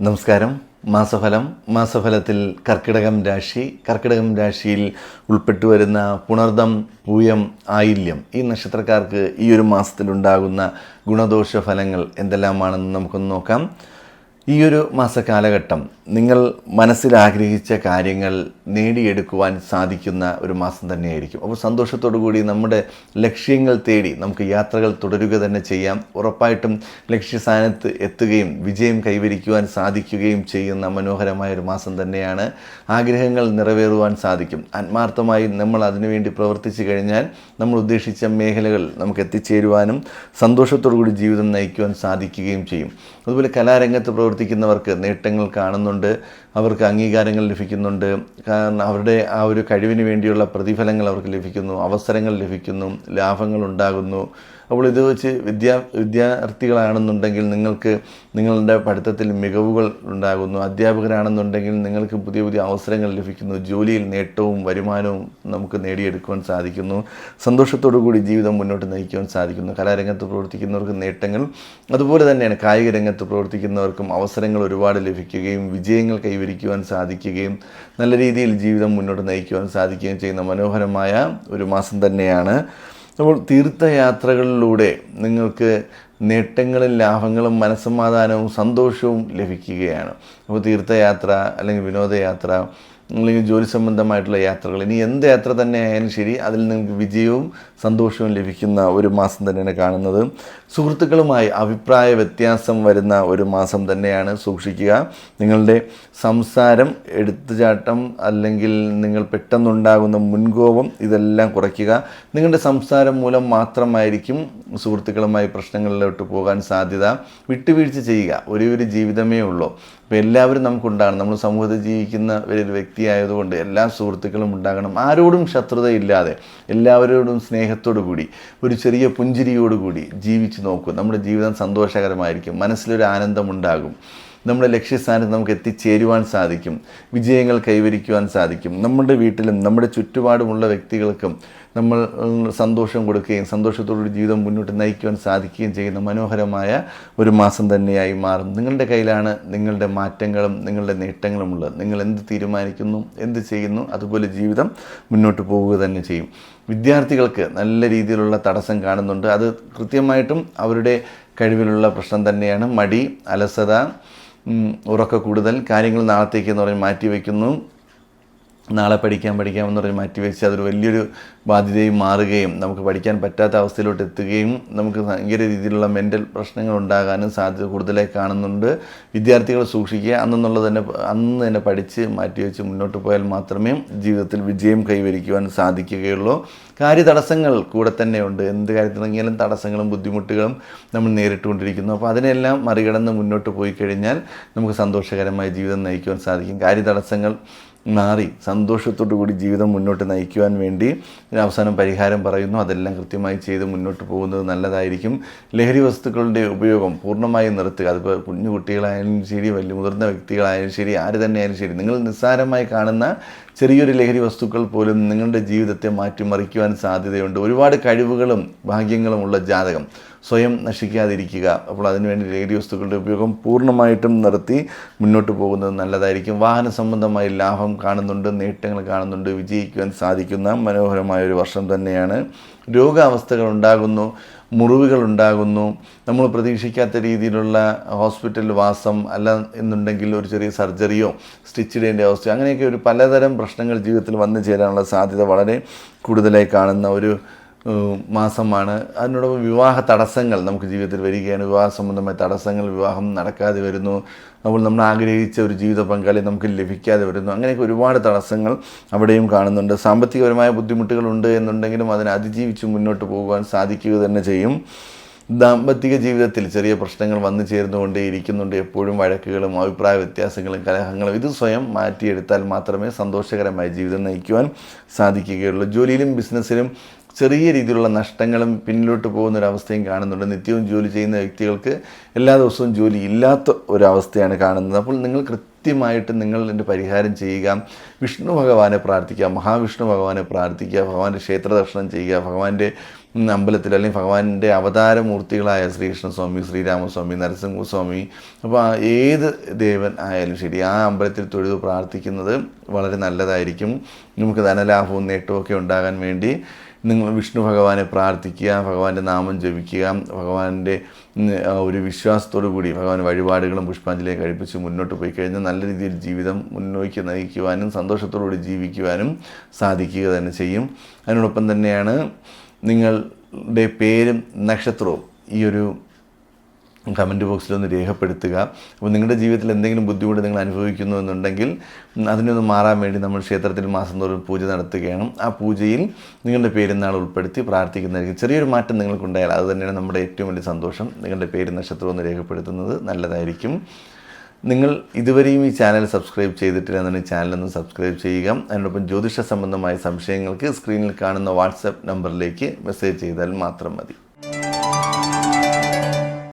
നമസ്കാരം. മാസഫലം. മാസഫലത്തിൽ കർക്കിടകം രാശി. കർക്കിടകം രാശിയിൽ ഉൾപ്പെട്ടു വരുന്ന പുണർദം പൂയം ആയില്യം ഈ നക്ഷത്രക്കാർക്ക് ഈ ഒരു മാസത്തിലുണ്ടാകുന്ന ഗുണദോഷ ഫലങ്ങൾ എന്തെല്ലാമാണെന്ന് നമുക്കൊന്ന് നോക്കാം. ഈ ഒരു മാസകാലഘട്ടം നിങ്ങൾ മനസ്സിൽ ആഗ്രഹിച്ച കാര്യങ്ങൾ നേടിയെടുക്കുവാൻ സാധിക്കുന്ന ഒരു മാസം തന്നെയായിരിക്കും. അപ്പോൾ സന്തോഷത്തോടു കൂടി നമ്മുടെ ലക്ഷ്യങ്ങൾ തേടി നമുക്ക് യാത്രകൾ തുടരുക തന്നെ ചെയ്യാം. ഉറപ്പായിട്ടും ലക്ഷ്യസ്ഥാനത്ത് എത്തുകയും വിജയം കൈവരിക്കുവാൻ സാധിക്കുകയും ചെയ്യുന്ന മനോഹരമായ ഒരു മാസം തന്നെയാണ്. ആഗ്രഹങ്ങൾ നിറവേറുവാൻ സാധിക്കും. ആത്മാർത്ഥമായി നമ്മൾ അതിനുവേണ്ടി പ്രവർത്തിച്ചു കഴിഞ്ഞാൽ നമ്മൾ ഉദ്ദേശിച്ച മേഖലകൾ നമുക്ക് എത്തിച്ചേരുവാനും സന്തോഷത്തോടു കൂടി ജീവിതം നയിക്കുവാൻ സാധിക്കുകയും ചെയ്യും. അതുപോലെ കലാരംഗത്ത് പ്രവർത്തിക്കുന്നവർക്ക് നേട്ടങ്ങൾ കാണുന്നുണ്ട് അവർക്ക് അംഗീകാരങ്ങൾ ലഭിക്കുന്നുണ്ട്. കാരണം അവരുടെ ആ ഒരു കഴിവിന് വേണ്ടിയുള്ള പ്രതിഫലങ്ങൾ അവർക്ക് ലഭിക്കുന്നു അവസരങ്ങൾ ലഭിക്കുന്നു ലാഭങ്ങൾ ഉണ്ടാകുന്നു. അപ്പോൾ ഇത് വെച്ച് വിദ്യാ വിദ്യാർത്ഥികളാണെന്നുണ്ടെങ്കിൽ നിങ്ങൾക്ക് നിങ്ങളുടെ പഠിത്തത്തിൽ മികവുകൾ ഉണ്ടാകുന്നു. അധ്യാപകരാണെന്നുണ്ടെങ്കിൽ നിങ്ങൾക്ക് പുതിയ പുതിയ അവസരങ്ങൾ ലഭിക്കുന്നു. ജോലിയിൽ നേട്ടവും വരുമാനവും നമുക്ക് നേടിയെടുക്കുവാൻ സാധിക്കുന്നു. സന്തോഷത്തോടു കൂടി ജീവിതം മുന്നോട്ട് നയിക്കുവാൻ സാധിക്കുന്നു. കലാരംഗത്ത് പ്രവർത്തിക്കുന്നവർക്ക് നേട്ടങ്ങൾ അതുപോലെ തന്നെയാണ് കായിക രംഗത്ത് പ്രവർത്തിക്കുന്നവർക്കും അവസരങ്ങൾ ഒരുപാട് ലഭിക്കുകയും വിജയങ്ങൾ കൈവരിക്കുവാൻ സാധിക്കുകയും നല്ല രീതിയിൽ ജീവിതം മുന്നോട്ട് നയിക്കുവാൻ സാധിക്കുകയും ചെയ്യുന്ന മനോഹരമായ ഒരു മാസം തന്നെയാണ്. അപ്പോൾ തീർത്ഥയാത്രകളിലൂടെ നിങ്ങൾക്ക് നേട്ടങ്ങളും ലാഭങ്ങളും മനസ്സമാധാനവും സന്തോഷവും ലഭിക്കുകയാണ്. അപ്പോൾ തീർത്ഥയാത്ര അല്ലെങ്കിൽ വിനോദയാത്ര അല്ലെങ്കിൽ ജോലി സംബന്ധമായിട്ടുള്ള യാത്രകൾ. ഇനി എന്ത് യാത്ര തന്നെ ആയാലും ശരി അതിൽ നിങ്ങൾക്ക് വിജയവും സന്തോഷവും ലഭിക്കുന്ന ഒരു മാസം തന്നെയാണ് കാണുന്നത്. സുഹൃത്തുക്കളുമായി അഭിപ്രായ വ്യത്യാസം വരുന്ന ഒരു മാസം തന്നെയാണ് സൂക്ഷിക്കുക. നിങ്ങളുടെ സംസാരം എടുത്തുചാട്ടം അല്ലെങ്കിൽ നിങ്ങൾ പെട്ടെന്നുണ്ടാകുന്ന മുൻകോപം ഇതെല്ലാം കുറയ്ക്കുക. നിങ്ങളുടെ സംസാരം മൂലം മാത്രമായിരിക്കും സുഹൃത്തുക്കളുമായി പ്രശ്നങ്ങളിലോട്ട് പോകാൻ സാധ്യത. വിട്ടുവീഴ്ച ചെയ്യുക ഒരേ ഒരു ജീവിതമേ ഉള്ളൂ. അപ്പോൾ എല്ലാവരും നമുക്കുണ്ടാകണം. നമ്മൾ സമൂഹത്തിൽ ജീവിക്കുന്ന ഒരു വ്യക്തിയായതുകൊണ്ട് എല്ലാ സുഹൃത്തുക്കളും ഉണ്ടാകണം. ആരോടും ശത്രുതയില്ലാതെ എല്ലാവരോടും സ്നേഹത്തോടു കൂടി ഒരു ചെറിയ പുഞ്ചിരിയോടുകൂടി ജീവിച്ചു നോക്കൂ. നമ്മുടെ ജീവിതം സന്തോഷകരമായിരിക്കും. മനസ്സിലൊരു ആനന്ദമുണ്ടാകും. നമ്മുടെ ലക്ഷ്യസ്ഥാനത്ത് നമുക്ക് എത്തിച്ചേരുവാൻ സാധിക്കും. വിജയങ്ങൾ കൈവരിക്കുവാൻ സാധിക്കും. നമ്മുടെ വീട്ടിലും നമ്മുടെ ചുറ്റുപാടുമുള്ള വ്യക്തികൾക്കും നമ്മൾ സന്തോഷം കൊടുക്കുകയും സന്തോഷത്തോടുകൂടി ജീവിതം മുന്നോട്ട് നയിക്കുവാൻ സാധിക്കുകയും ചെയ്യുന്ന മനോഹരമായ ഒരു മാസം തന്നെയായി മാറും നിങ്ങളുടെ കയ്യിലാണ് നിങ്ങളുടെ മാറ്റങ്ങളും നിങ്ങളുടെ നേട്ടങ്ങളും ഉള്ളത്. നിങ്ങൾ എന്ത് തീരുമാനിക്കുന്നു എന്ത് ചെയ്യുന്നു അതുപോലെ ജീവിതം മുന്നോട്ട് പോവുക തന്നെ ചെയ്യും. വിദ്യാർത്ഥികൾക്ക് നല്ല രീതിയിലുള്ള തടസ്സം കാണുന്നുണ്ട്. അത് കൃത്യമായിട്ടും അവരുടെ കഴിവിലുള്ള പ്രശ്നം തന്നെയാണ്. മടി അലസത ഉറക്ക കൂടുതൽ കാര്യങ്ങൾ നാളത്തേക്ക് എന്ന് പറഞ്ഞ് മാറ്റി വയ്ക്കുന്നു നാളെ പഠിക്കാം എന്ന് പറഞ്ഞ് മാറ്റി മാറ്റിവെച്ച് അതൊരു വലിയൊരു ബാധ്യതയും മാറുകയും നമുക്ക് പഠിക്കാൻ പറ്റാത്ത അവസ്ഥയിലോട്ട് എത്തുകയും നമുക്ക് ഭയങ്കര രീതിയിലുള്ള മെന്റൽ പ്രശ്നങ്ങൾ ഉണ്ടാകാനും സാധ്യത കൂടുതലായി കാണുന്നുണ്ട്. വിദ്യാർത്ഥികൾ സൂക്ഷിക്കുക. അന്നെന്നുള്ളത് തന്നെ അന്ന് തന്നെ പഠിച്ച് മാറ്റിവെച്ച് മുന്നോട്ട് പോയാൽ മാത്രമേ ജീവിതത്തിൽ വിജയം കൈവരിക്കുവാൻ സാധിക്കുകയുള്ളൂ. കാര്യതടസ്സങ്ങൾ കൂടെ തന്നെയുണ്ട് എന്ത് കാര്യത്തിനെങ്കിലും തടസ്സങ്ങളും ബുദ്ധിമുട്ടുകളും നമ്മൾ നേരിട്ടുകൊണ്ടിരിക്കുന്നു. അപ്പോൾ അതിനെല്ലാം മറികടന്ന് മുന്നോട്ട് പോയി കഴിഞ്ഞാൽ നമുക്ക് സന്തോഷകരമായ ജീവിതം നയിക്കുവാൻ സാധിക്കും. കാര്യതടസ്സങ്ങൾ മാറി സന്തോഷത്തോടു കൂടി ജീവിതം മുന്നോട്ട് നയിക്കുവാൻ വേണ്ടി അവസാനം പരിഹാരം പറയുന്നു. അതെല്ലാം കൃത്യമായി ചെയ്ത് മുന്നോട്ട് പോകുന്നത് നല്ലതായിരിക്കും. ലഹരി വസ്തുക്കളുടെ ഉപയോഗം പൂർണമായും നിർത്തുക. അതിപ്പോൾ കുഞ്ഞു കുട്ടികളായാലും ശരി വലിയ മുതിർന്ന വ്യക്തികളായാലും ശരി ആര് തന്നെയായാലും ശരി നിങ്ങൾ നിസ്സാരമായി കാണുന്ന ചെറിയൊരു ലഹരി വസ്തുക്കൾ പോലും നിങ്ങളുടെ ജീവിതത്തെ മാറ്റിമറിക്കുവാൻ സാധ്യതയുണ്ട്. ഒരുപാട് കഴിവുകളും ഭാഗ്യങ്ങളും ഉള്ള ജാതകം. സ്വയം നശിക്കാതിരിക്കുക. അപ്പോൾ അതിനുവേണ്ടി ലഹരി വസ്തുക്കളുടെ ഉപയോഗം പൂർണമായിട്ടും നിർത്തി മുന്നോട്ട് പോകുന്നത് നല്ലതായിരിക്കും. വാഹന സംബന്ധമായി ലാഭം കാണുന്നുണ്ട് നേട്ടങ്ങൾ കാണുന്നുണ്ട് വിജയിക്കുവാൻ സാധിക്കുന്ന മനോഹരമായ ഒരു വർഷം തന്നെയാണ്. രോഗാവസ്ഥകൾ ഉണ്ടാകുന്നു മുറിവുകൾ ഉണ്ടാകുന്നു. നമ്മൾ പ്രതീക്ഷിക്കാത്ത രീതിയിലുള്ള ഹോസ്പിറ്റൽ വാസം അല്ല എന്നുണ്ടെങ്കിൽ ഒരു ചെറിയ സർജറിയോ സ്റ്റിച്ച് ഇടേണ്ട അവസ്ഥയോ അങ്ങനെയൊക്കെ ഒരു പലതരം പ്രശ്നങ്ങൾ ജീവിതത്തിൽ വന്നു ചേരാനുള്ള സാധ്യത വളരെ കൂടുതലായി കാണുന്ന ഒരു മാസമാണ്. അതിനോടൊപ്പം വിവാഹ തടസ്സങ്ങൾ നമുക്ക് ജീവിതത്തിൽ വരികയാണ്. വിവാഹ സംബന്ധമായ തടസ്സങ്ങൾ വിവാഹം നടക്കാതെ വരുന്നു. അപ്പോൾ നമ്മൾ ആഗ്രഹിച്ച ഒരു ജീവിത പങ്കാളി നമുക്ക് ലഭിക്കാതെ വരുന്നു. അങ്ങനെയൊക്കെ ഒരുപാട് തടസ്സങ്ങൾ അവിടെയും കാണുന്നുണ്ട്. സാമ്പത്തികപരമായ ബുദ്ധിമുട്ടുകളുണ്ട് എന്നുണ്ടെങ്കിലും അതിനെ അതിജീവിച്ച് മുന്നോട്ട് പോകുവാൻ സാധിക്കുക തന്നെ ചെയ്യും. ദാമ്പത്തിക ജീവിതത്തിൽ ചെറിയ പ്രശ്നങ്ങൾ വന്നു ചേർന്നുകൊണ്ടേ ഇരിക്കുന്നുണ്ട്. എപ്പോഴും വഴക്കുകളും അഭിപ്രായ വ്യത്യാസങ്ങളും കലഹങ്ങളും ഇത് സ്വയം മാറ്റിയെടുത്താൽ മാത്രമേ സന്തോഷകരമായ ജീവിതം നയിക്കുവാൻ സാധിക്കുകയുള്ളൂ. ജോലിയിലും ബിസിനസ്സിലും ചെറിയ രീതിയിലുള്ള നഷ്ടങ്ങളും പിന്നിലോട്ട് പോകുന്ന ഒരു അവസ്ഥയും കാണുന്നുണ്ട്. നിത്യവും ജോലി ചെയ്യുന്ന വ്യക്തികൾക്ക് എല്ലാ ദിവസവും ജോലി ഇല്ലാത്ത ഒരവസ്ഥയാണ് കാണുന്നത്. അപ്പോൾ നിങ്ങൾ കൃത്യമായിട്ട് നിങ്ങൾ എന്റെ പരിഹാരം ചെയ്യുക. വിഷ്ണു ഭഗവാനെ പ്രാർത്ഥിക്കുക. മഹാവിഷ്ണു ഭഗവാനെ പ്രാർത്ഥിക്കുക. ഭഗവാന്റെ ക്ഷേത്ര ദർശനം ചെയ്യുക. ഭഗവാന്റെ അമ്പലത്തിൽ അല്ലെങ്കിൽ ഭഗവാന്റെ അവതാരമൂർത്തികളായ ശ്രീകൃഷ്ണസ്വാമി ശ്രീരാമസ്വാമി നരസിംഹസ്വാമി അപ്പോൾ ഏത് ദേവൻ ആയാലും ശരി ആ അമ്പലത്തിൽ തൊഴുത് പ്രാർത്ഥിക്കുന്നത് വളരെ നല്ലതായിരിക്കും. നമുക്ക് ധനലാഭവും നേട്ടവും ഒക്കെ ഉണ്ടാകാൻ വേണ്ടി നിങ്ങൾ വിഷ്ണു ഭഗവാനെ പ്രാർത്ഥിക്കുക ഭഗവാന്റെ നാമം ജപിക്കുക ഭഗവാന്റെ ഒരു വിശ്വാസത്തോടു കൂടി ഭഗവാൻ വഴിപാടുകളും പുഷ്പാഞ്ജലിയും കഴിപ്പിച്ച് മുന്നോട്ട് പോയി കഴിഞ്ഞാൽ നല്ല രീതിയിൽ ജീവിതം മുന്നോക്കി നയിക്കുവാനും സന്തോഷത്തോടുകൂടി ജീവിക്കുവാനും സാധിക്കുക തന്നെ ചെയ്യും. അതിനോടൊപ്പം തന്നെയാണ് നിങ്ങളുടെ പേരും നക്ഷത്രവും ഈ ഒരു കമന്റ് ബോക്സിൽ ഒന്ന് രേഖപ്പെടുത്തുക. അപ്പോൾ നിങ്ങളുടെ ജീവിതത്തിൽ എന്തെങ്കിലും ബുദ്ധിമുട്ട് നിങ്ങൾ അനുഭവിക്കുന്നു എന്നുണ്ടെങ്കിൽ അതിനൊന്ന് മാറാൻ വേണ്ടി നമ്മൾ ക്ഷേത്രത്തിൽ മാസം തോറും പൂജ നടത്തുകയാണ്. ആ പൂജയിൽ നിങ്ങളുടെ പേരുന്നാൾ ഉൾപ്പെടുത്തി പ്രാർത്ഥിക്കുന്നതായിരിക്കും. ചെറിയൊരു മാറ്റം നിങ്ങൾക്കുണ്ടായാൽ അത് തന്നെയാണ് നമ്മുടെ ഏറ്റവും വലിയ സന്തോഷം. നിങ്ങളുടെ പേര് നക്ഷത്രം ഒന്ന് രേഖപ്പെടുത്തുന്നത് നല്ലതായിരിക്കും. നിങ്ങൾ ഇതുവരെയും ഈ ചാനൽ സബ്സ്ക്രൈബ് ചെയ്തിട്ടില്ല എന്നുണ്ടെങ്കിൽ ചാനലൊന്ന് സബ്സ്ക്രൈബ് ചെയ്യുക. അതിനോടൊപ്പം ജ്യോതിഷ സംബന്ധമായ സംശയങ്ങൾക്ക് സ്ക്രീനിൽ കാണുന്ന വാട്സപ്പ് നമ്പറിലേക്ക് മെസ്സേജ് ചെയ്താൽ മാത്രം മതി.